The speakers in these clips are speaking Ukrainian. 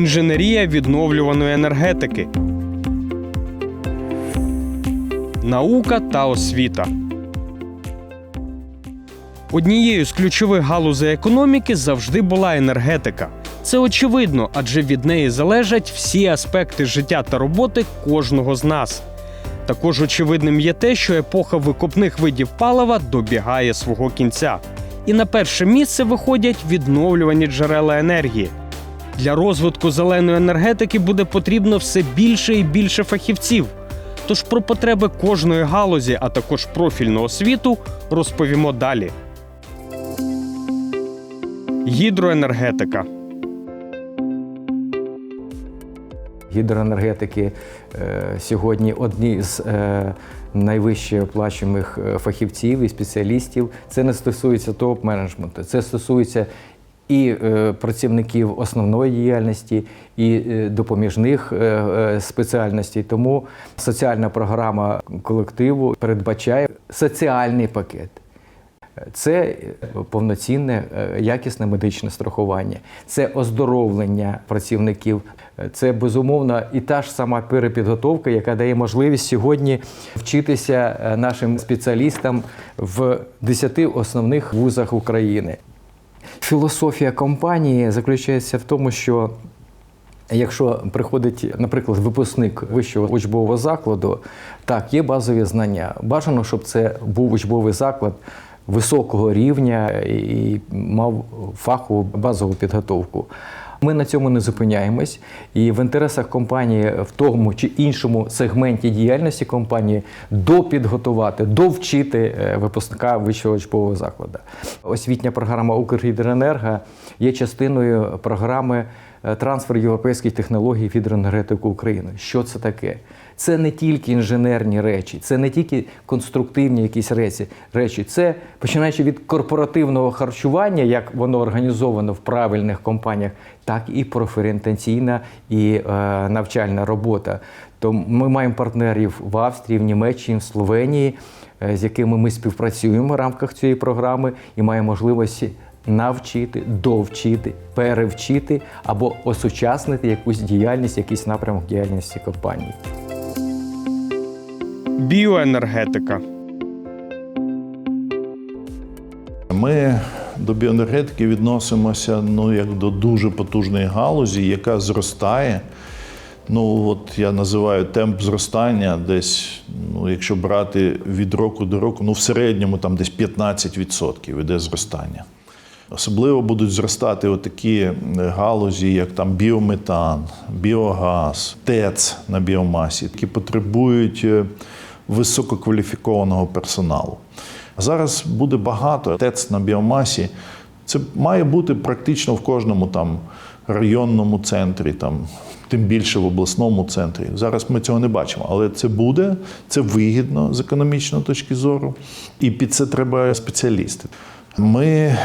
інженерія відновлюваної енергетики, наука та освіта. Однією з ключових галузей економіки завжди була енергетика. Це очевидно, адже від неї залежать всі аспекти життя та роботи кожного з нас. Також очевидним є те, що епоха викопних видів палива добігає свого кінця. І на перше місце виходять відновлювані джерела енергії. Для розвитку зеленої енергетики буде потрібно все більше і більше фахівців. Тож про потреби кожної галузі, а також профільного освіту розповімо далі. Гідроенергетика. Гідроенергетики е, сьогодні одні з е, найвище оплачуваних е, фахівців і спеціалістів. Це не стосується топ-менеджменту, це стосується і е, працівників основної діяльності, і е, допоміжних е, спеціальностей. Тому соціальна програма колективу передбачає соціальний пакет. Це повноцінне якісне медичне страхування, це оздоровлення працівників, це безумовно і та ж сама перепідготовка, яка дає можливість сьогодні вчитися нашим спеціалістам в 10 основних вузах України. Філософія компанії заключається в тому, що Якщо приходить, наприклад, випускник вищого учбового закладу, так, є базові знання. Бажано, щоб це був учбовий заклад високого рівня і мав фахову базову підготовку. Ми на цьому не зупиняємось, і в інтересах компанії в тому чи іншому сегменті діяльності компанії допідготувати, довчити е, випускника вищого учбового закладу. Освітня програма Укргідроенерго є частиною програми е, трансфер європейських технологій в гідроенергетику України. Що це таке? Це не тільки інженерні речі, це не тільки конструктивні якісь речі. Це починаючи від корпоративного харчування, як воно організовано в правильних компаніях, так і профорієнтаційна і е, навчальна робота. То ми маємо партнерів в Австрії, в Німеччині, в Словенії, е, з якими ми співпрацюємо в рамках цієї програми і маємо можливості навчити, довчити, перевчити або осучаснити якусь діяльність, якийсь напрямок діяльності компанії. Біоенергетика. Ми до біоенергетики відносимося ну, як до дуже потужної галузі, яка зростає. Ну, от я називаю темп зростання десь, ну, якщо брати від року до року, ну в середньому там десь 15% іде зростання. Особливо будуть зростати отакі галузі, як там біометан, біогаз, ТЕЦ на біомасі, які потребують е, висококваліфікованого персоналу. Зараз буде багато ТЕЦ на біомасі. Це має бути практично в кожному там районному центрі, там, тим більше в обласному центрі. Зараз ми цього не бачимо, але це буде, це вигідно з економічної точки зору, і під це треба спеціалісти. Ми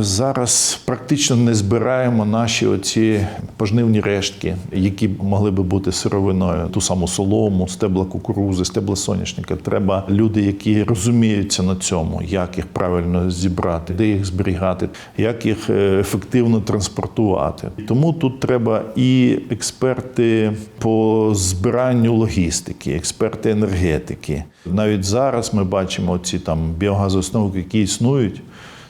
зараз практично не збираємо наші оці пожнивні рештки, які могли би бути сировиною, ту саму солому, стебла кукурузи, стебла соняшника. Треба люди, які розуміються на цьому, як їх правильно зібрати, де їх зберігати, як їх е, ефективно транспортувати. Тому тут треба і експерти по збиранню логістики, експерти енергетики. Навіть зараз ми бачимо ці там біогазоосновки, які існують.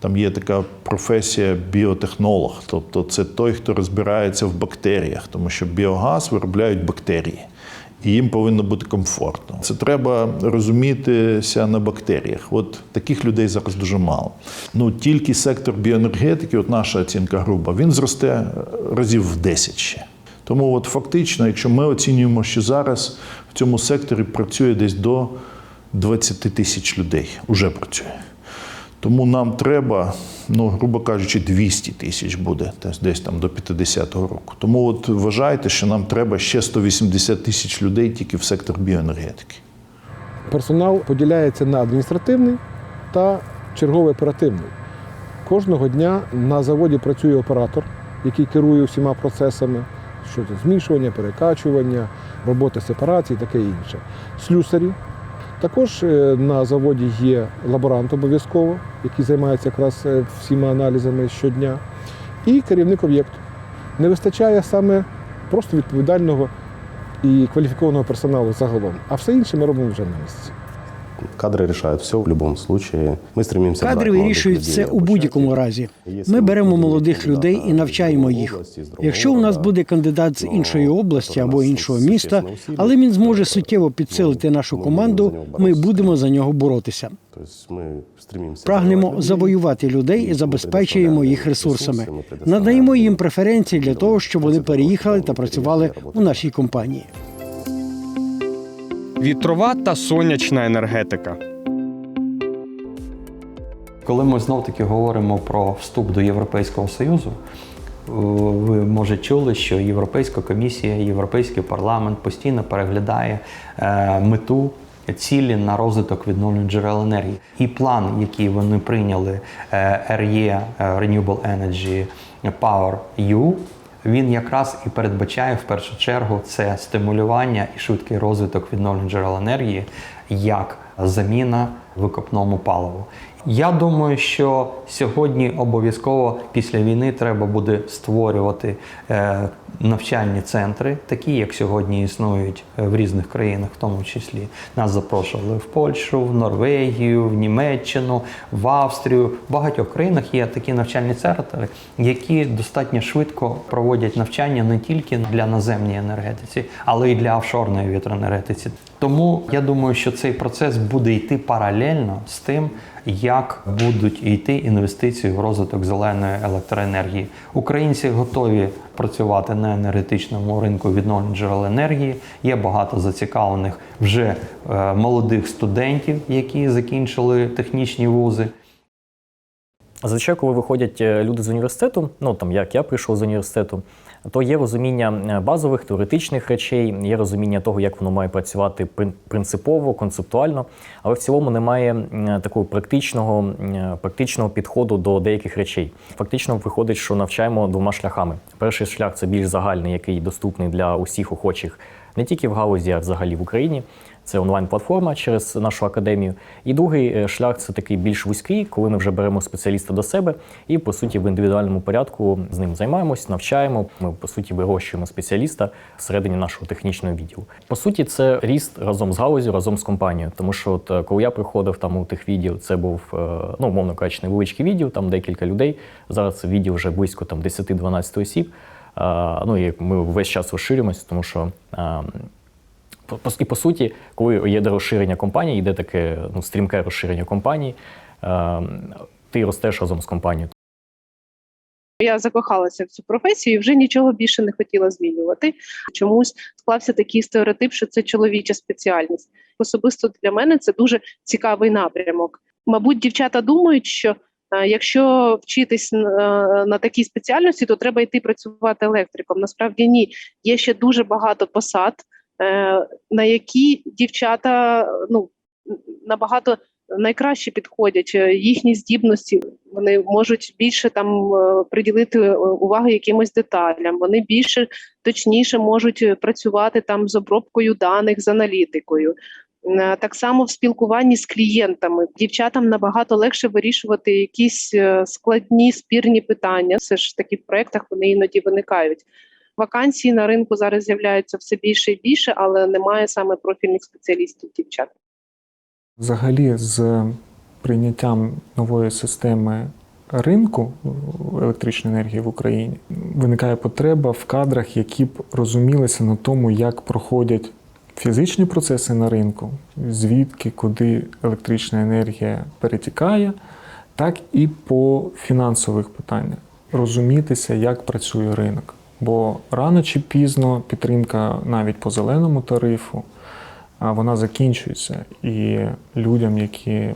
Там є така професія біотехнолог, тобто це той, хто розбирається в бактеріях, тому що біогаз виробляють бактерії, і їм повинно бути комфортно. Це треба розумітися на бактеріях. От таких людей зараз дуже мало. Ну тільки сектор біоенергетики, от наша оцінка груба, він зросте разів в 10 ще. Тому, от фактично, якщо ми оцінюємо, що зараз в цьому секторі працює десь до 20 тисяч людей, уже працює. Тому нам треба, ну, грубо кажучи, 200 тисяч буде десь там до 50-го року. Тому от вважайте, що нам треба ще 180 тисяч людей тільки в сектор біоенергетики. Персонал поділяється на адміністративний та черговий оперативний. Кожного дня на заводі працює оператор, який керує всіма процесами щодо змішування, перекачування, роботи сепарації, таке інше. Слюсарі. Також е, на заводі є лаборант обов'язково, який займається якраз е, всіма аналізами щодня, і керівник об'єкту. Не вистачає саме просто відповідального і кваліфікованого персоналу загалом, а все інше ми робимо вже на місці. Кадры решают все в любом случае. Мы стремимся Кадри брать молодых вирішують людей, все у обучать будь-якому их. разі. Якщо Ми ми беремо будемо молодих кандидата людей і навчаємо з їх. області, з другого Якщо у нас города, буде кандидат з ну, іншої області який або нас іншого суттєво міста, усилить, але він зможе то, суттєво підсилити ну, нашу ми будемо за команду, нього ми боротися. будемо за нього боротися. То есть мы стремимся Прагнемо завоевать людей, завоювати людей і ми забезпечуємо предоставляємо їх ресурсами. ресурси, ми предоставляємо Надаємо їм їм преференції для того, щоб вони переїхали та працювали у нашій компанії. Вітрова та сонячна енергетика. Коли ми знов таки говоримо про вступ до Європейського Союзу, е, ви може чули, що Європейська комісія, Європейський парламент постійно переглядає е, мету. Цілі на розвиток відновлюваних джерел енергії. І план, який вони прийняли е, RE, Renewable Energy Power EU, він якраз і передбачає в першу чергу це стимулювання і швидкий розвиток відновлень джерел енергії як заміна викопному паливу. Я думаю, що сьогодні обов'язково після війни треба буде створювати е, навчальні центри, такі як сьогодні існують е, в різних країнах, в тому числі нас запрошували в Польщу, в Норвегію, в Німеччину, в Австрію. В багатьох країнах є такі навчальні центри, які достатньо швидко проводять навчання не тільки для наземної енергетиці, але й для офшорної вітроенергетиці. Тому я думаю, що цей процес буде йти паралельно з тим, як будуть йти інвестиції в розвиток зеленої електроенергії. Українці готові працювати на енергетичному ринку відновлень джерел енергії. Є багато зацікавлених вже е, молодих студентів, які закінчили технічні вузи. Зазвичай, коли виходять е, люди з університету, ну там як я прийшов з університету, то є розуміння е, базових теоретичних речей, є розуміння того, як воно має працювати прин- принципово, концептуально, але в цілому немає такого практичного, практичного підходу до деяких речей. Фактично виходить, що навчаємо двома шляхами. Перший шлях це більш загальний, який доступний для усіх охочих не тільки в галузі, а взагалі в Україні. Це онлайн-платформа через нашу академію. І другий е, шлях це такий більш вузький, коли ми вже беремо спеціаліста до себе і, по суті, в індивідуальному порядку з ним займаємось, навчаємо. Ми, по суті, вирощуємо спеціаліста всередині нашого технічного відділу. По суті, це ріст разом з галузю, разом з компанією. Тому що, от, е, коли я приходив там у тих відділ, це був, е, ну, умовно кажучи, невеличкий відділ, там декілька людей. Зараз відділ вже близько там 10-12 осіб. А, ну і ми весь час розширюємося, тому що. по- І по суті, коли є розширення компанії, йде таке ну, стрімке розширення компанії, е, ти ростеш разом з компанією. Я закохалася в цю професію і вже нічого більше не хотіла змінювати. Чомусь склався такий стереотип, що це чоловіча спеціальність. Особисто для мене це дуже цікавий напрямок. Мабуть, дівчата думають, що е, якщо вчитись е, на такій спеціальності, то треба йти працювати електриком. Насправді ні, є ще дуже багато посад, е, на які дівчата ну набагато найкраще підходять е, їхні здібності. Вони можуть більше там е, приділити е, уваги якимось деталям. Вони більше точніше можуть е, працювати там з обробкою даних, з аналітикою. Е, Так само в спілкуванні з клієнтами дівчатам набагато легше вирішувати якісь е, складні спірні питання. Все ж таки в проєктах вони іноді виникають. Вакансії на ринку зараз з'являються все більше і більше, але немає саме профільних спеціалістів дівчат. Взагалі, з прийняттям нової системи ринку електричної енергії в Україні виникає потреба в кадрах, які б розумілися на тому, як проходять фізичні процеси на ринку, звідки, куди електрична енергія перетікає, так і по фінансових питаннях. Розумітися, як працює ринок. Бо рано чи пізно підтримка навіть по зеленому тарифу вона закінчується. І людям, які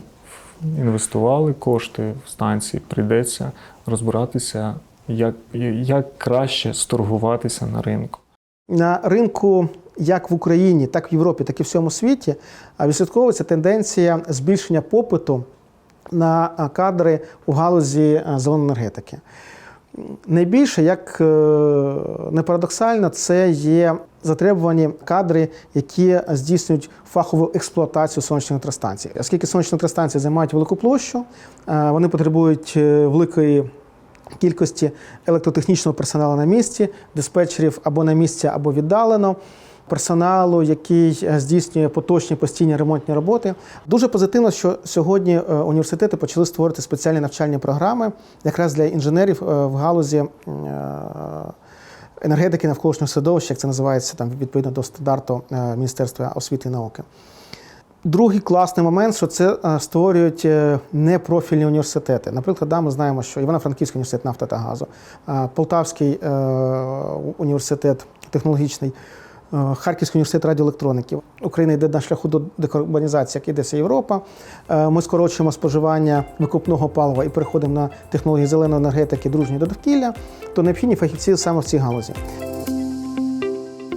інвестували кошти в станції, прийдеться розбиратися, як, як краще сторгуватися на ринку. на ринку як в Україні, так в Європі, так і в всьому світі а, відслідковується тенденція збільшення попиту на кадри у галузі а, зеленої енергетики. Найбільше, як е, не парадоксально, це є затребувані кадри, які здійснюють фахову експлуатацію сонячних електростанцій. Оскільки сонячні електростанції займають велику площу, е, вони потребують е, великої кількості електротехнічного персоналу на місці, диспетчерів або на місці, або віддалено. Персоналу, який е, здійснює поточні постійні ремонтні роботи, дуже позитивно, що сьогодні е, університети почали створити спеціальні навчальні програми якраз для інженерів е, в галузі енергетики навколишнього середовища, як це називається там відповідно до стандарту Міністерства освіти і науки. Другий класний момент, що це створюють непрофільні університети. Наприклад, да, ми знаємо, що Івано-Франківський університет нафти та газу, Полтавський університет технологічний, Харківський університет радіоелектроніки. Україна йде на шляху до декарбонізації, як іде вся Європа. Е, Ми скорочуємо споживання викупного палива і переходимо на технології зеленої енергетики, дружньої до довкілля, то необхідні фахівці саме в цій галузі.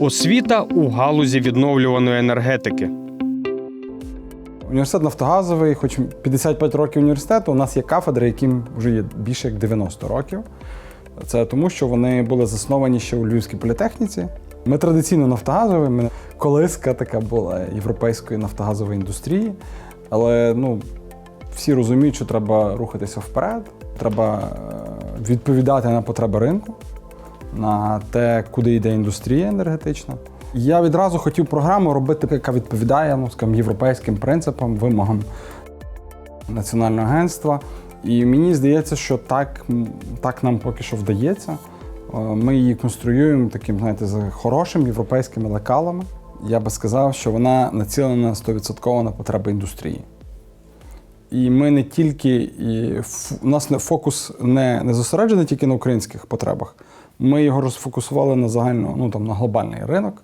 Освіта у галузі відновлюваної енергетики. Університет Нафтогазовий, хоч 55 років університету, у нас є кафедри, яким вже є більше як 90 років. Це тому, що вони були засновані ще у Львівській політехніці. Ми традиційно нафтогазові, ми колиска така була європейської нафтогазової індустрії. Але ну, всі розуміють, що треба рухатися вперед, треба е, відповідати на потреби ринку, на те, куди йде індустрія енергетична. Я відразу хотів програму робити, яка відповідає ну, скажімо, європейським принципам, вимогам національного агентства. І мені здається, що так, так нам поки що вдається. Ми її конструюємо таким, знаєте, з хорошими європейськими лекалами. Я би сказав, що вона націлена 100% на потреби індустрії. І ми не тільки і у нас фокус не, не зосереджений тільки на українських потребах. Ми його розфокусували на загально, ну там на глобальний ринок.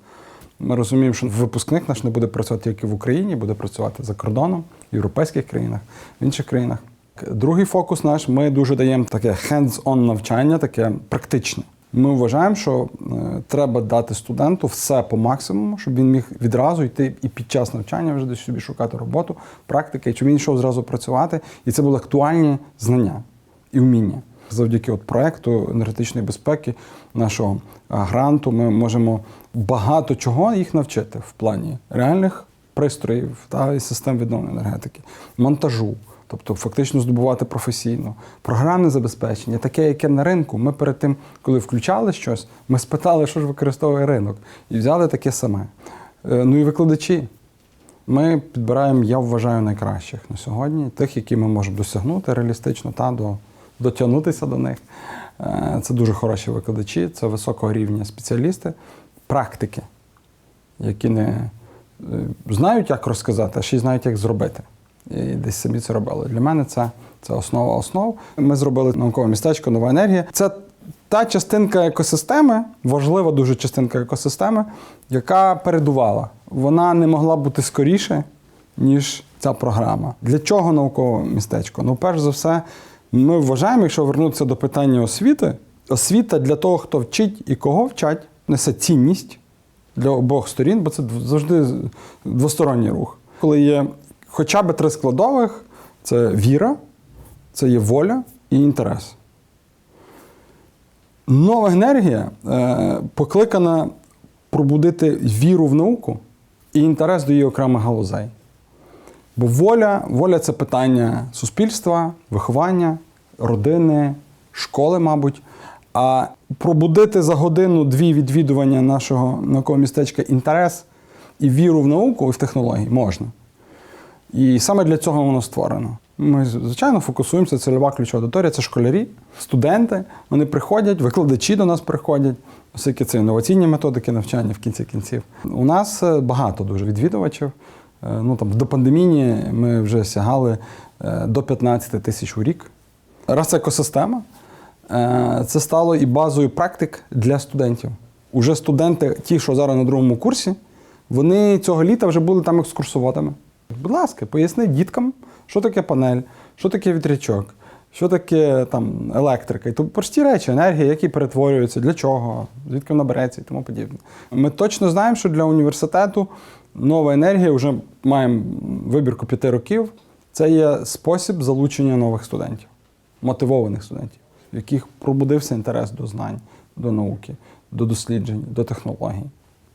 Ми розуміємо, що випускник наш не буде працювати тільки в Україні, буде працювати за кордоном, в європейських країнах, в інших країнах. Другий фокус наш ми дуже даємо таке hands-on навчання, таке практичне. Ми вважаємо, що е, треба дати студенту все по максимуму, щоб він міг відразу йти і під час навчання вже десь собі шукати роботу, практики, щоб він йшов зразу працювати, і це були актуальні знання і вміння. Завдяки от проекту енергетичної безпеки нашого гранту ми можемо багато чого їх навчити в плані реальних пристроїв та і систем відновлення енергетики, монтажу, тобто фактично здобувати професійно, програмне забезпечення, таке, яке на ринку. Ми перед тим, коли включали щось, ми спитали, що ж використовує ринок, і взяли таке саме. Е, Ну і викладачі. Ми підбираємо, я вважаю, найкращих на сьогодні, тих, які ми можемо досягнути реалістично та до, дотягнутися до них. Е, Це дуже хороші викладачі, це високого рівня спеціалісти, практики, які не е, знають, як розказати, а ще й знають, як зробити. І десь самі це робили. Для мене це, це основа основ. Ми зробили наукове містечко Нова енергія. Це та частинка екосистеми, важлива дуже частинка екосистеми, яка передувала. Вона не могла бути скоріше, ніж ця програма. Для чого наукове містечко? Ну, перш за все, ми вважаємо, якщо вернутися до питання освіти, освіта для того, хто вчить і кого вчать, несе цінність для обох сторін, бо це завжди двосторонній рух. Коли є хоча б три складових: це віра, це є воля і інтерес. Нова енергія е, покликана пробудити віру в науку і інтерес до її окремих галузей. Бо воля, воля це питання суспільства, виховання, родини, школи, мабуть. А пробудити за годину-дві відвідування нашого наукового містечка інтерес і віру в науку і в технології можна. І саме для цього воно створено. Ми, звичайно, фокусуємося, цільова ключова аудиторія це школярі, студенти. Вони приходять, викладачі до нас приходять, оскільки це інноваційні методики навчання в кінці кінців. У нас е, багато дуже відвідувачів. Е, Ну, там, до пандемії ми вже сягали е, до 15 тисяч у рік. Раз це екосистема, це стало і базою практик для студентів. Уже студенти, ті, що зараз на другому курсі, вони цього літа вже були там екскурсоводами. Будь ласка, поясни діткам, що таке панель, що таке вітрячок, що таке там електрика. І то прості речі, енергія, які перетворюються, для чого, звідки вона береться і тому подібне. Ми точно знаємо, що для університету нова енергія вже маємо вибірку п'яти років. Це є спосіб залучення нових студентів, мотивованих студентів, в яких пробудився інтерес до знань, до науки, до досліджень, до технологій.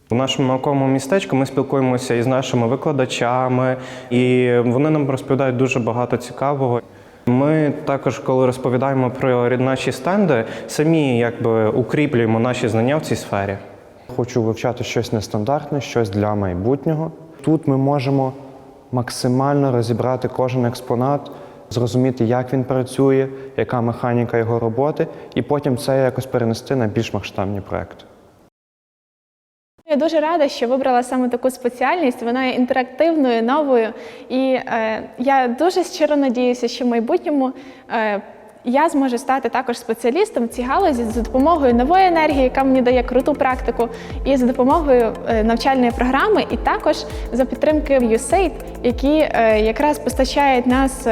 У нашому науковому містечку ми спілкуємося із нашими викладачами, і вони нам розповідають дуже багато цікавого. Ми також, коли розповідаємо про наші стенди, самі якби укріплюємо наші знання в цій сфері. Хочу вивчати щось нестандартне, щось для майбутнього. Тут ми можемо максимально розібрати кожен експонат, зрозуміти, як він працює, яка механіка його роботи, і потім це якось перенести на більш масштабні проекти. Я дуже рада, що вибрала саме таку спеціальність. Вона є інтерактивною, новою. І е, я дуже щиро надіюся, що в майбутньому е, я зможу стати також спеціалістом в цій галузі за допомогою нової енергії, яка мені дає круту практику, і за допомогою е, навчальної програми, і також за підтримки USAID, які е, якраз постачають нас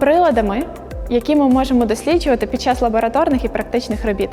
приладами, які ми можемо досліджувати під час лабораторних і практичних робіт.